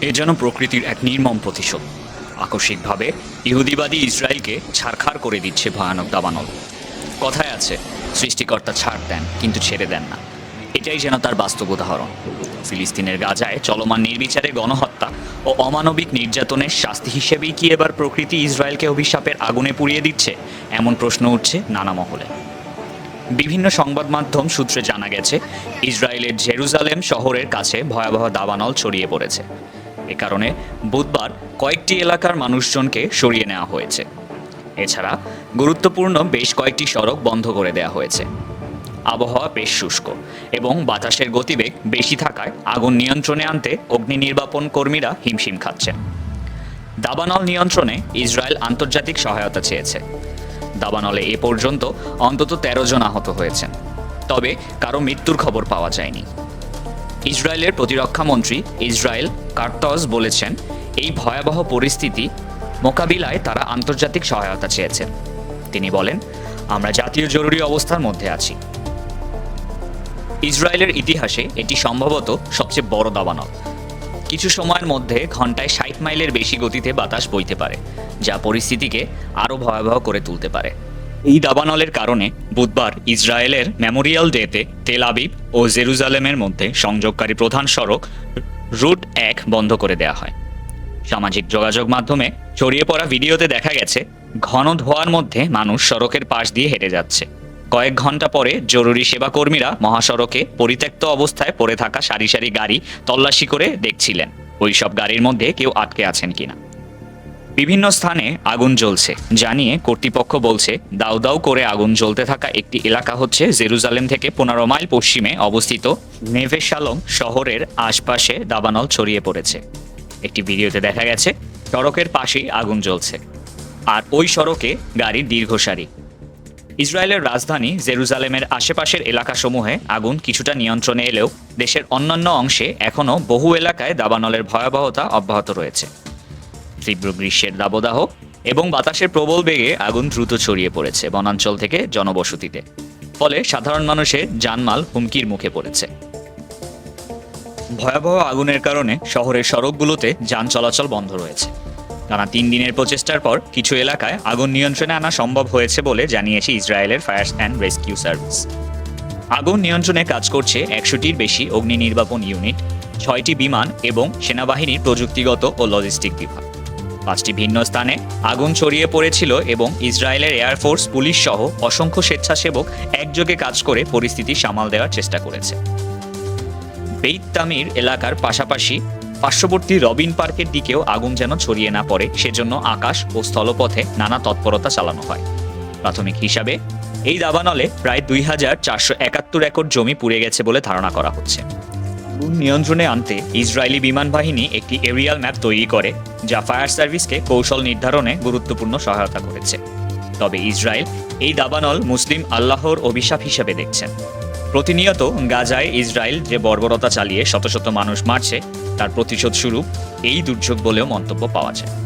এ যেন প্রকৃতির এক নির্মম প্রতিশোধ। আকস্মিকভাবে ইহুদিবাদী ইসরায়েলকে ছাড়খাড় করে দিচ্ছে ভয়ানক দাবানল। কথায় আছে, সৃষ্টিকর্তা ছাড় দেন, কিন্তু ছেড়ে দেন না। এটাই যেন তার বাস্তব উদাহরণ। ফিলিস্তিনের গাজায় চলমান নির্বিচারে গণহত্যা ও অমানবিক নির্যাতনের শাস্তি হিসেবেই কি এবার প্রকৃতি ইসরায়েলকে অভিশাপের আগুনে পুড়িয়ে দিচ্ছে? এমন প্রশ্ন উঠছে নানা মহলে। বিভিন্ন সংবাদ মাধ্যম সূত্রে জানা গেছে, ইসরায়েলের জেরুজালেম শহরের কাছে ভয়াবহ দাবানল ছড়িয়ে পড়েছে। এ কারণে বুধবার কয়েকটি এলাকার মানুষজনকে সরিয়ে নেওয়া হয়েছে। এছাড়া গুরুত্বপূর্ণ বেশ কয়েকটি সড়ক বন্ধ করে দেওয়া হয়েছে। আবহাওয়া বেশ শুষ্ক এবং বাতাসের গতিবেগ বেশি থাকায় আগুন নিয়ন্ত্রণে আনতে অগ্নি নির্বাপন কর্মীরা হিমশিম খাচ্ছেন। দাবানল নিয়ন্ত্রণে ইসরায়েল আন্তর্জাতিক সহায়তা চেয়েছে। দাবানলে এ পর্যন্ত অন্তত তেরো জন আহত হয়েছেন। তবে কারও মৃত্যুর খবর পাওয়া যায়নি। ইসরায়েলের প্রতিরক্ষা মন্ত্রী ইসরায়েল কার্তস বলেছেন, এই ভয়াবহ পরিস্থিতি মোকাবিলায় তারা আন্তর্জাতিক সহায়তা চেয়েছেন তিনি বলেন, আমরা জাতীয় জরুরি অবস্থার মধ্যে আছি। ইসরায়েলের ইতিহাসে এটি সম্ভবত সবচেয়ে বড় দাবানল। কিছু সময়ের মধ্যে ঘন্টায় ষাট মাইলের বেশি গতিতে বাতাস বইতে পারে, যা পরিস্থিতিকে আরও ভয়াবহ করে তুলতে পারে। এই দাবানলের কারণে বুধবার ইসরায়েলের মেমোরিয়াল ডেতে তেল আবিব ও জেরুজালেমের মধ্যে সংযোগকারী প্রধান সড়ক রুট এক বন্ধ করে দেওয়া হয়। সামাজিক যোগাযোগ মাধ্যমে ছড়িয়ে পড়া ভিডিওতে দেখা গেছে, ঘন ধোয়ার মধ্যে মানুষ সড়কের পাশ দিয়ে হেঁটে যাচ্ছে। কয়েক ঘণ্টা পরে জরুরি সেবা কর্মীরা মহাসড়কে পরিত্যক্ত অবস্থায় পড়ে থাকা সারি সারি গাড়ি তল্লাশি করে দেখছিলেন। ওই সব গাড়ির মধ্যে কেউ আটকে আছেন কিনা। বিভিন্ন স্থানে আগুন জ্বলছে জানিয়ে কর্তৃপক্ষ বলছে, দাউ দাউ করে আগুন জ্বলতে থাকা একটি এলাকা হচ্ছে জেরুজালেম থেকে পনেরো মাইল পশ্চিমে অবস্থিত নেভেশালম শহরের আশপাশে দাবানল ছড়িয়ে পড়েছে। একটি ভিডিওতে দেখা গেছে, সড়কের পাশেই আগুন জ্বলছে। আর ওই সড়কে গাড়ির দীর্ঘ সারি ইসরায়েলের রাজধানী জেরুজালেমের আশেপাশের এলাকাসমূহে আগুন কিছুটা নিয়ন্ত্রণে এলেও দেশের অন্যান্য অংশে এখনও বহু এলাকায় দাবানলের ভয়াবহতা অব্যাহত রয়েছে। তীব্র গ্রীষ্মের দাবদাহ এবং বাতাসের প্রবল বেগে আগুন দ্রুত ছড়িয়ে পড়েছে বনাঞ্চল থেকে জনবসতিতে। ফলে সাধারণ মানুষের জানমাল হুমকির মুখে পড়েছে। ভয়াবহ আগুনের কারণে শহরের সড়কগুলোতে যান চলাচল বন্ধ রয়েছে। টানা তিন দিনের প্রচেষ্টার পর কিছু এলাকায় আগুন নিয়ন্ত্রণে আনা সম্ভব হয়েছে বলে জানিয়েছে ইসরায়েলের ফায়ার অ্যান্ড রেস্কিউ সার্ভিস। আগুন নিয়ন্ত্রণে কাজ করছে একশোটির বেশি অগ্নি নির্বাপন ইউনিট, ছয়টি বিমান এবং সেনাবাহিনীর প্রযুক্তিগত ও লজিস্টিক বিভাগ। পাঁচটি ভিন্ন স্থানে আগুন ছড়িয়ে পড়েছিল এবং ইসরায়েলের এয়ারফোর্স পুলিশ সহ অসংখ্য স্বেচ্ছাসেবক একযোগে কাজ করে পরিস্থিতি সামাল দেওয়ার চেষ্টা করেছে। বেইত তামির এলাকার পাশাপাশি পার্শ্ববর্তী রবিন পার্কের দিকেও আগুন যেন ছড়িয়ে না পড়ে, সেজন্য আকাশ ও স্থলপথে নানা তৎপরতা চালানো হয়। প্রাথমিক হিসাবে, এই দাবানলে প্রায় দুই হাজার চারশো একাত্তর একর জমি পুড়ে গেছে বলে ধারণা করা হচ্ছে। নিয়ন্ত্রণে আনতে ইসরায়েলি বিমান বাহিনী একটি এরিয়াল ম্যাপ তৈরি করে, যা ফায়ার সার্ভিসকে কৌশল নির্ধারণে গুরুত্বপূর্ণ সহায়তা করেছে। তবে ইসরায়েল এই দাবানল মুসলিম আল্লাহর অভিশাপ হিসেবে দেখছেন। প্রতিনিয়ত গাজায় ইসরায়েল যে বর্বরতা চালিয়ে শত শত মানুষ মারছে, তার প্রতিশোধ স্বরূপ এই দুর্যোগ বলেও মন্তব্য পাওয়া যায়।